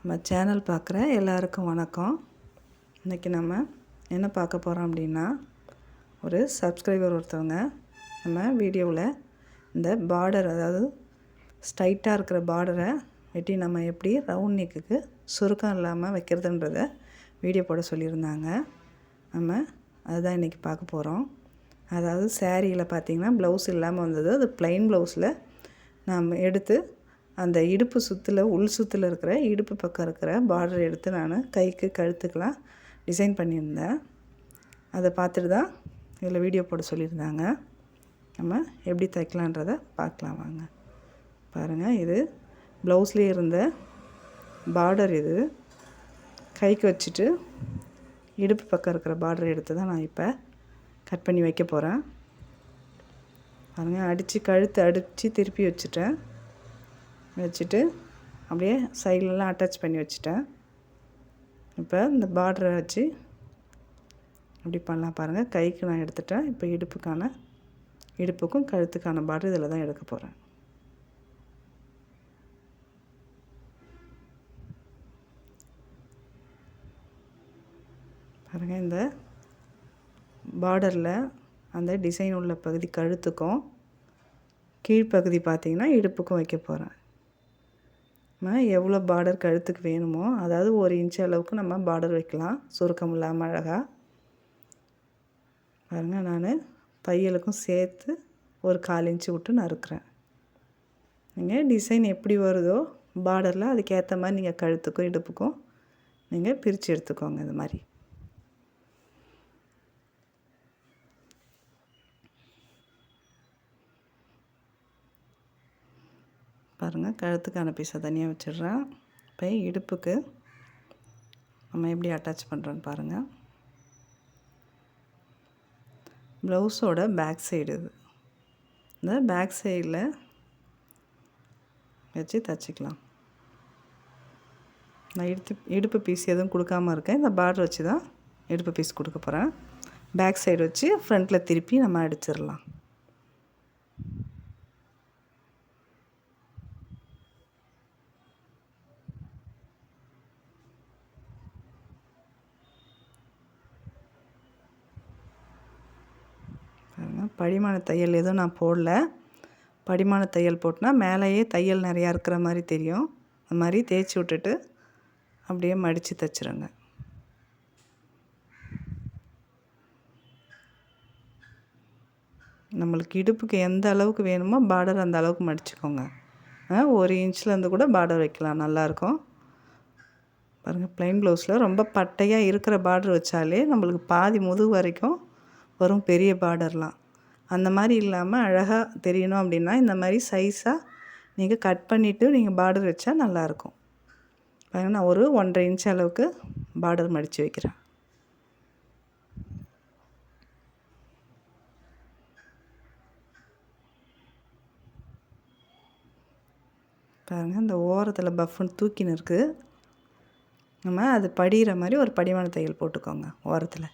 நம்ம சேனல் பார்க்குற எல்லாருக்கும் வணக்கம். இன்றைக்கி நம்ம என்ன பார்க்க போகிறோம் அப்படின்னா ஒரு சப்ஸ்கிரைபர் ஒருத்தவங்க நம்ம வீடியோவில் இந்த பார்டர் அதாவது ஸ்ட்ரைட்டாக இருக்கிற பார்டரை வெட்டி நம்ம எப்படி ரவுண்ட் நெக்குக்கு சுருக்கம் இல்லாமல் வைக்கிறதுன்றத வீடியோ போட சொல்லியிருந்தாங்க. நம்ம அதுதான் இன்றைக்கி பார்க்க போகிறோம் அதாவது சேரீயில் பார்த்திங்கன்னா ப்ளவுஸ் இல்லாமல் வந்தது. அது ப்ளைன் ப்ளவுஸில் நாம் எடுத்து அந்த இடுப்பு சுற்றில் உள் சுத்தில் இருக்கிற இடுப்பு பக்கம் இருக்கிற பார்டர் எடுத்து நான் கைக்கு கழுத்துக்கெலாம் டிசைன் பண்ணியிருந்தேன். அதை பார்த்துட்டு தான் இதில் வீடியோ போட சொல்லியிருந்தாங்க. நம்ம எப்படி தைக்கலான்றதை பார்க்கலாம் வாங்க. பாருங்கள் இது ப்ளவுஸ்லேயே இருந்த பார்டர் இது. கைக்கு வச்சுட்டு இடுப்பு பக்கம் இருக்கிற பார்டர் எடுத்து தான் நான் இப்போ கட் பண்ணி வைக்க போகிறேன் பாருங்கள் அடித்து கழுத்து அடித்து திருப்பி வச்சுட்டேன். வச்சுட்டு அப்படியே சைட்லலாம் அட்டாச் பண்ணி வச்சுட்டேன். இப்போ இந்த பார்டரை வச்சு அப்படி பண்ணலாம் பாருங்கள் கைக்கு நான் எடுத்துட்டேன். இப்போ இடுப்புக்கான இடுப்புக்கும் கழுத்துக்கான பார்டர் இதில் தான் எடுக்க போகிறேன் பாருங்கள் இந்த பார்டரில் அந்த டிசைன் உள்ள பகுதி கழுத்துக்கும் கீழ்ப்பகுதி பார்த்திங்கன்னா இடுப்புக்கும் வைக்க போகிறேன் எவ்வளோ பார்டர் கழுத்துக்கு வேணுமோ அதாவது ஒரு இன்ச் அளவுக்கு நம்ம பார்டர் வைக்கலாம். சுருக்கம் இல்லாமல் அழகாக பாருங்கள் நான் தையலுக்கும் சேர்த்து ஒரு கால் இன்ச்சு விட்டு நறுக்கிறேன். நீங்கள் டிசைன் எப்படி வருதோ பார்டரில் அதுக்கேற்ற மாதிரி நீங்கள் கழுத்துக்கும் இடுப்புக்கும் நீங்கள் பிரித்து எடுத்துக்கோங்க இது மாதிரி. பாருங்கள் கழுத்துக்கான பீஸை தனியாக வச்சிடுறேன். இப்போ இடுப்புக்கு நம்ம எப்படி அட்டாச் பண்ணுறோன்னு பாருங்கள் ப்ளவுஸோட பேக் சைடு இது. இந்த பேக் சைடில் வச்சு தைச்சிக்கலாம். நான் இடுத்து இடுப்பு பீஸ் எதுவும் கொடுக்காம இருக்கேன். இந்த பார்டர் வச்சு தான் இடுப்பு பீஸ் கொடுக்க போகிறேன் பேக் சைடு வச்சு ஃப்ரண்ட்டில் திருப்பி நம்ம அடிச்சிடலாம். படிமான தையல் எதுவும் நான் போடல. படிமான தையல் போட்டுனா மேலேயே தையல் நிறையா இருக்கிற மாதிரி தெரியும். அது மாதிரி தேய்ச்சி விட்டுட்டு அப்படியே மடித்து தைச்சிருங்க. நம்மளுக்கு இடுப்புக்கு எந்த அளவுக்கு வேணுமோ பார்டர் அந்த அளவுக்கு மடிச்சுக்கோங்க. ஒரு இன்ச்லேருந்து கூட பார்டர் வைக்கலாம் நல்லாயிருக்கும் பாருங்கள் ப்ளைன் ப்ளவுஸில் ரொம்ப பட்டையாக இருக்கிற பார்டர் வச்சாலே நம்மளுக்கு பாதி முதுகு வரைக்கும் வரும் பெரிய பார்டர்லாம் அந்த மாதிரி இல்லாமல் அழகாக தெரியணும் அப்படின்னா இந்த மாதிரி சைஸாக நீங்கள் கட் பண்ணிவிட்டு நீங்கள் பார்டர் வச்சா நல்லாயிருக்கும் பாருங்கள் நான் ஒரு ஒன்றரை இன்ச் அளவுக்கு பார்டர் மடித்து வைக்கிறேன். பாருங்கள் இந்த ஓரத்தில் பஃப்னு தூக்கின்னு இருக்குது நம்ம அது படிகிற மாதிரி ஒரு படிமான தையல் போட்டுக்கோங்க ஓரத்தில்.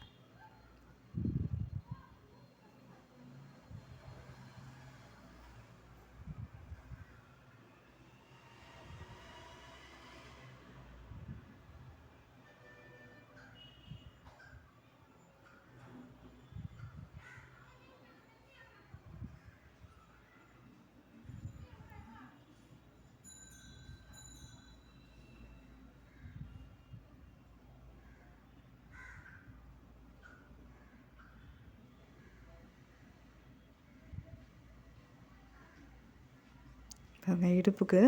பாருங்க இடுப்புக்கு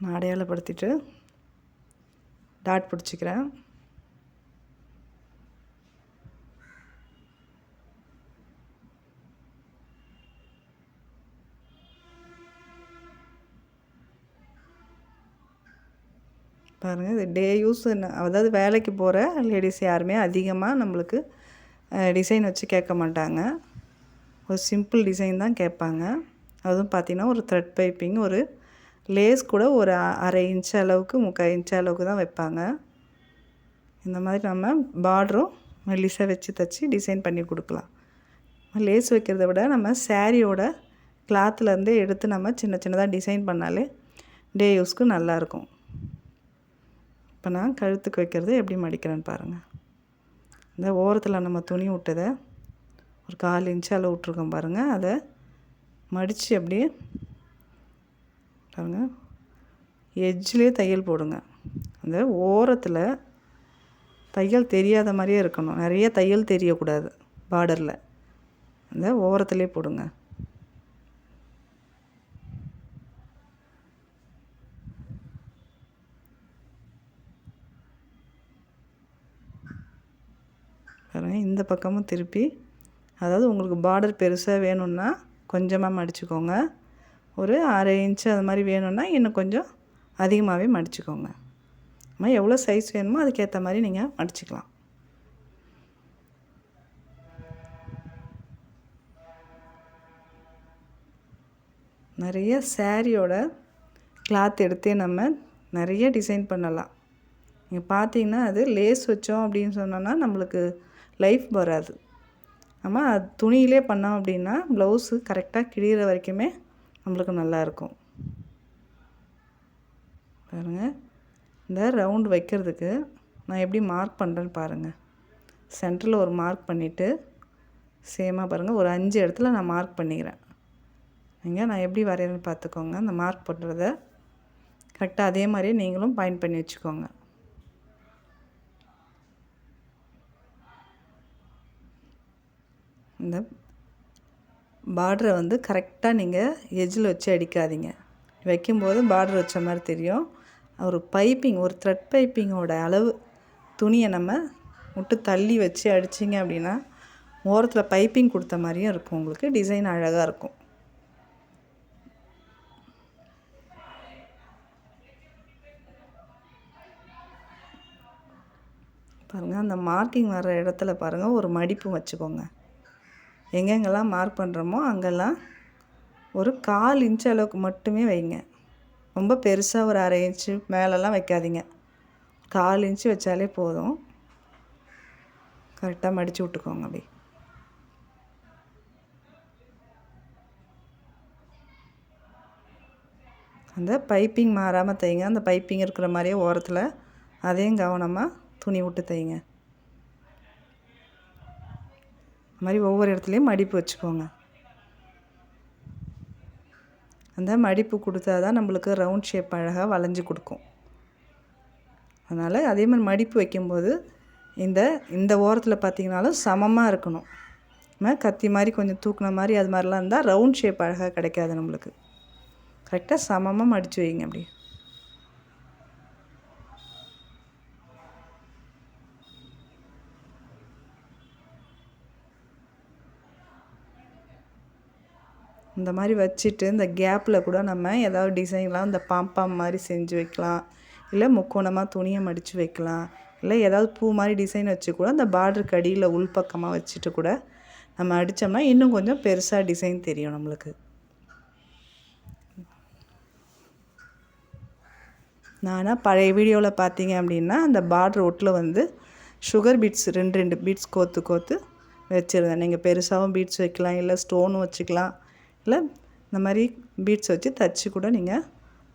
நான் அடையாளப்படுத்திட்டு டாட் பிடிச்சிக்கிறேன். பாருங்கள் இது டே யூஸ் அதாவது வேலைக்கு போகிற லேடிஸ் யாருமே அதிகமாக நம்மளுக்கு டிசைன் வச்சு கேட்க மாட்டாங்க. ஒரு சிம்பிள் டிசைன் தான் கேட்பாங்க. அதுவும் பார்த்திங்கன்னா ஒரு த்ரெட் பைப்பிங் ஒரு லேஸ் கூட ஒரு அரை இன்ச் அளவுக்கு முக்கால் இன்ச் அளவுக்கு தான் வைப்பாங்க. இந்த மாதிரி நம்ம பார்டரும் மெல்லிசாக வச்சு தைச்சி டிசைன் பண்ணி கொடுக்கலாம். லேஸ் வைக்கிறத விட நம்ம சேரீயோட கிளாத்துலேருந்தே எடுத்து நம்ம சின்ன சின்னதாக டிசைன் பண்ணாலே டே யூஸ்க்கு நல்லாயிருக்கும் இப்போ நான் கழுத்துக்கு வைக்கிறது எப்படி மடிக்கிறேன்னு பாருங்கள் இந்த ஓரத்தில் நம்ம துணி விட்டதை ஒரு கால் இன்ச்சு அளவு விட்ருக்கோம் பாருங்கள் அதை மடித்து அப்படியே பாருங்கள் எஜ்ஜிலே தையல் போடுங்க. அந்த ஓரத்தில் தையல் தெரியாத மாதிரியே இருக்கணும். நிறைய தையல் தெரியக்கூடாது பார்டரில் அந்த ஓரத்துலேயே போடுங்க. பாருங்கள் இந்த பக்கமும் திருப்பி அதாவது உங்களுக்கு பார்டர் பெருசாக வேணும்னா கொஞ்சமாக மடிச்சுக்கோங்க. ஒரு அரை இன்ச்சு அது மாதிரி வேணும்னா இன்னும் கொஞ்சம் அதிகமாகவே மடிச்சுக்கோங்க. நம்ம எவ்வளோ சைஸ் வேணுமோ அதுக்கேற்ற மாதிரி நீங்கள் மடிச்சுக்கலாம். நிறைய சேரீயோட கிளாத் எடுத்தே நம்ம நிறைய டிசைன் பண்ணலாம். நீங்கள் பார்த்தீங்கன்னா அது லேஸ் வச்சோம் அப்படின்னு சொன்னோன்னா நம்மளுக்கு லைஃப் வராது. நம்ம அது துணியிலே பண்ணோம் அப்படின்னா ப்ளவுஸு கரெக்டாக கிழிகிற வரைக்குமே நம்மளுக்கு நல்லாயிருக்கும் பாருங்கள் இந்த ரவுண்ட் வைக்கிறதுக்கு நான் எப்படி மார்க் பண்ணுறேன்னு பாருங்கள் சென்டரில் ஒரு மார்க் பண்ணிவிட்டு சேமாக பாருங்கள் ஒரு அஞ்சு இடத்துல நான் மார்க் பண்ணிக்கிறேன். நீங்கள் நான் எப்படி வரைகிறேன்னு பார்த்துக்கோங்க. அந்த மார்க் பண்ணுறத கரெக்டாக அதே மாதிரியே நீங்களும் பாயிண்ட் பண்ணி வச்சுக்கோங்க. இந்த பார்டரை வந்து கரெக்டாக நீங்கள் எஜ்ஜில் வச்சு அடிக்காதீங்க. வைக்கும்போது பார்டர் வச்ச மாதிரி தெரியும். ஒரு பைப்பிங் ஒரு த்ரெட் பைப்பிங்கோட அளவு துணியை நம்ம விட்டு தள்ளி வச்சு அடிச்சிங்க அப்படின்னா ஓரத்தில் பைப்பிங் கொடுத்த மாதிரியும் இருக்கும். உங்களுக்கு டிசைன் அழகாக இருக்கும். பாருங்கள் அந்த மார்க்கிங் வர இடத்துல பாருங்கள் ஒரு மடிப்பு வச்சுக்கோங்க. எங்கெங்கெல்லாம் மார்க் பண்ணுறோமோ அங்கெல்லாம் ஒரு கால் இன்ச் அளவுக்கு மட்டுமே வைங்க. ரொம்ப பெருசாக ஒரு அரை இன்ச்சு மேலெல்லாம் வைக்காதீங்க. கால் இன்ச்சு வச்சாலே போதும். கரெக்டாக மடித்து விட்டுக்கோங்க அப்படி அந்த பைப்பிங் மாறாமல் தைங்க அந்த பைப்பிங் இருக்கிற மாதிரியே ஓரத்தில் அதையும் கவனமாக துணி விட்டு தைங்க அது மாதிரி ஒவ்வொரு இடத்துலையும் மடிப்பு வச்சுக்கோங்க. அந்த மடிப்பு கொடுத்தா தான் நம்மளுக்கு ரவுண்ட் ஷேப் அழகாக வளைஞ்சு கொடுக்கும். அதனால் அதே மாதிரி மடிப்பு வைக்கும்போது இந்த இந்த ஓரத்தில் பார்த்திங்கனாலும் சமமாக இருக்கணும். நம்ம கத்தி மாதிரி கொஞ்சம் தூக்குன மாதிரி அது மாதிரிலாம் இருந்தால் ரவுண்ட் ஷேப் அழகாக கிடைக்காது நம்மளுக்கு. கரெக்டாக சமமாக மடித்து வைங்க அப்படி இந்த மாதிரி வச்சுட்டு இந்த கேப்பில் கூட நம்ம ஏதாவது டிசைன்லாம் இந்த பாம்பாம் மாதிரி செஞ்சு வைக்கலாம். இல்லை முக்கோணமாக துணியை மடித்து வைக்கலாம். இல்லை ஏதாவது பூ மாதிரி டிசைன் வச்சு கூட அந்த பார்டருக்கு அடியில் உள்பக்கமாக வச்சுட்டு கூட நம்ம அடித்தோம்னா இன்னும் கொஞ்சம் பெருசாக டிசைன் தெரியும் நம்மளுக்கு. நானாக பழைய வீடியோவில் பார்த்தீங்க அப்படின்னா அந்த பார்டர் ஒட்டில் வந்து சுகர் பீட்ஸ் ரெண்டு ரெண்டு பீட்ஸ் கோத்து கோத்து வச்சுருந்தேன். நீங்கள் பெருசாகவும் பீட்ஸ் வைக்கலாம் இல்லை ஸ்டோனும் வச்சுக்கலாம். இல்லை இந்த மாதிரி பீட்ஸ் வச்சு தச்சு கூட நீங்கள்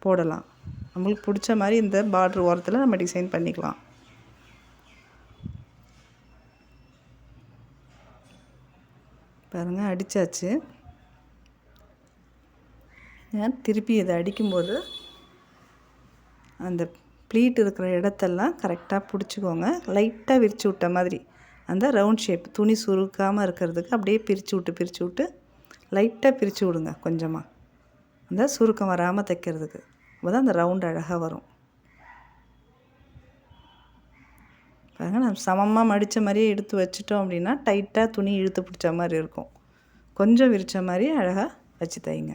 போடலாம். நம்மளுக்கு பிடிச்ச மாதிரி இந்த பார்ட்ரு ஓரத்தில் நம்ம டிசைன் பண்ணிக்கலாம். பாருங்கள் அடித்தாச்சு திருப்பி இதை அடிக்கும்போது அந்த ப்ளீட் இருக்கிற இடத்தெல்லாம் கரெக்டாக பிடிச்சிக்கோங்க. லைட்டாக விரித்து விட்ட மாதிரி. அந்த ரவுண்ட் ஷேப் துணி சுருக்காமல் இருக்கிறதுக்கு அப்படியே பிரித்து விட்டு பிரித்து விட்டு லைட்டாக பிரித்து விடுங்க கொஞ்சமாக அந்த சுருக்கம் வராமல் தைக்கிறதுக்கு. அப்போ தான் அந்த ரவுண்ட் அழகாக வரும். பாருங்க நம்ம சமமாக மடித்த மாதிரியே எடுத்து வச்சிட்டோம் அப்படின்னா டைட்டாக துணி இழுத்து பிடிச்ச மாதிரி இருக்கும். கொஞ்சம் விரித்த மாதிரி அழகாக வச்சு தைங்க.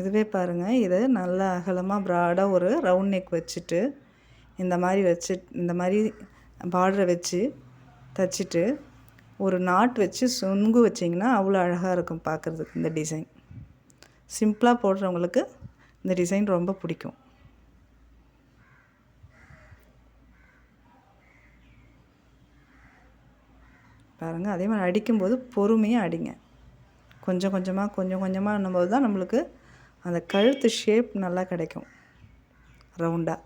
இதுவே பாருங்கள் இதை நல்லா அகலமாக ப்ராடாக ஒரு ரவுண்ட் நெக் வச்சுட்டு இந்த மாதிரி வச்சு இந்த மாதிரி பார்டரை வச்சு தைச்சிட்டு ஒரு நாட் வச்சு சொங்கு வச்சிங்கன்னா அவ்வளோ அழகாக இருக்கும் பார்க்குறதுக்கு இந்த டிசைன் சிம்பிளாக போடுறவங்களுக்கு இந்த டிசைன் ரொம்ப பிடிக்கும். பாருங்கள் அதே மாதிரி அடிக்கும்போது பொறுமையாக அடிங்க. கொஞ்சம் கொஞ்சமாக கொஞ்சம் கொஞ்சமாக பண்ணும்போது தான் நம்மளுக்கு அந்த கழுத்து ஷேப் நல்லா கிடைக்கும். ரவுண்டாக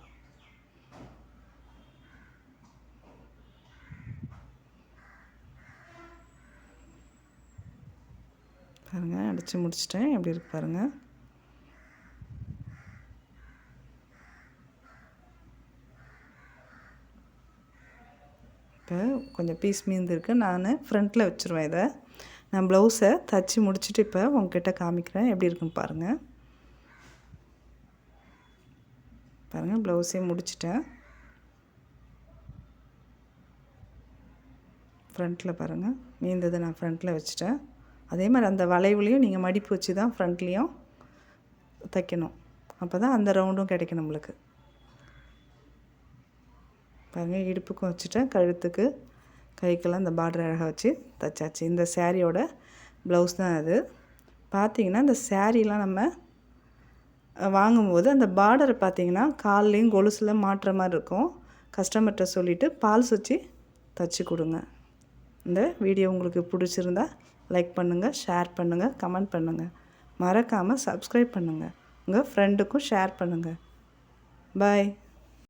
தைச்சி முடிச்சிட்டேன். எப்படி இருக்கு பாருங்கள் இப்போ கொஞ்சம் பீஸ் மீந்திருக்கு. நான் ஃப்ரண்ட்டில் வச்சுருவேன் இதை. நான் ப்ளவுஸை தச்சு முடிச்சுட்டு இப்போ உங்ககிட்ட காமிக்கிறேன். எப்படி இருக்குன்னு பாருங்கள் பாருங்கள் ப்ளவுஸே முடிச்சிட்டேன். ஃப்ரண்ட்டில் பாருங்கள் மீந்ததை நான் ஃப்ரண்ட்டில் வச்சுட்டேன். அதே மாதிரி அந்த வளைவுலையும் நீங்கள் மடிப்பு வச்சு தான் ஃப்ரண்ட்லேயும் தைக்கணும். அப்போ தான் அந்த ரவுண்டும் கிடைக்கும் நம்மளுக்கு. பாருங்கள் இடுப்புக்கும் வச்சுட்டேன். கழுத்துக்கு கைக்கெல்லாம் இந்த பார்டர் அழகாக வச்சு தைச்சாச்சு. இந்த சேரீயோட ப்ளவுஸ் தான் அது. பார்த்தீங்கன்னா இந்த சேரீலாம் நம்ம வாங்கும்போது அந்த பார்டரை பார்த்தீங்கன்னா கால்லையும் கொலுசில் மாட்டுற மாதிரி இருக்கும். கஸ்டமர்கிட்ட சொல்லிவிட்டு பால்ஸ் வச்சு தச்சு கொடுங்க. இந்த வீடியோ உங்களுக்கு பிடிச்சிருந்தா லைக் பண்ணுங்கள் ஷேர் பண்ணுங்கள் கமெண்ட் பண்ணுங்கள் மறக்காமல் சப்ஸ்கிரைப் பண்ணுங்கள் உங்கள் ஃப்ரெண்டுக்கும் ஷேர் பண்ணுங்கள் பாய்